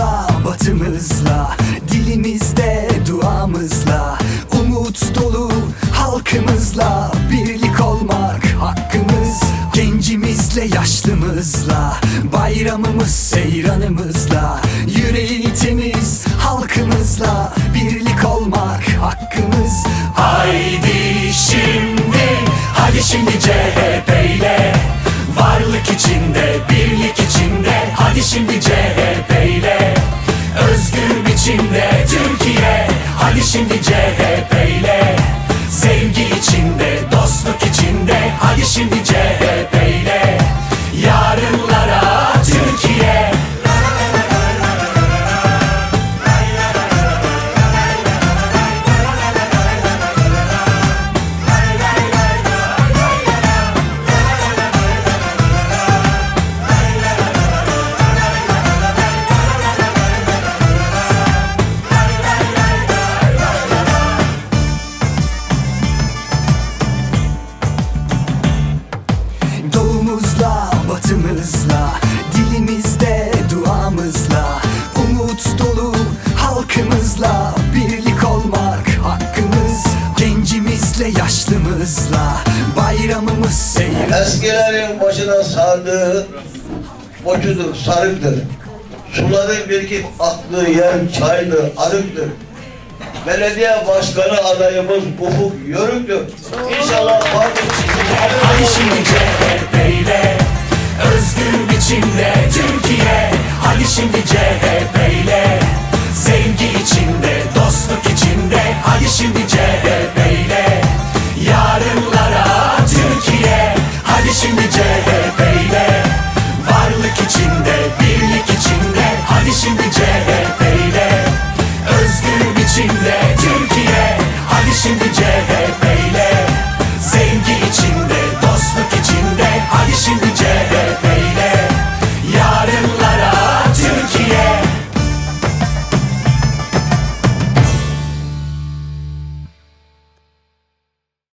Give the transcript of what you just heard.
Doğumuzla, batımızla, dilimizde, duamızla Umut dolu halkımızla birlik olmak hakkımız Gencimizle, yaşlımızla, bayramımız, seyranımızla Yüreği temiz halkımızla birlik olmak hakkımız. Haydi şimdi, hadi şimdi CHP ile varlık içinde batımızla, dilimizde, duamızla, umut dolu halkımızla, birlik olmak hakkımız, gencimizle, yaşlımızla, bayramımız seyir. Eskilerin başına sardığı boçudur, sarıktır. Suların birikip aktığı yer çaydır, arıktır. Belediye başkanı adayımız Ufuk Yörük'tür. İnşallah parti şimdi CHP ile. Sevgi içinde, dostluk içinde. Hadi şimdi CHP ile. Yarınlara Türkiye. Hadi şimdi CHP ile. Varlık içinde, birlik içinde. Hadi şimdi CHP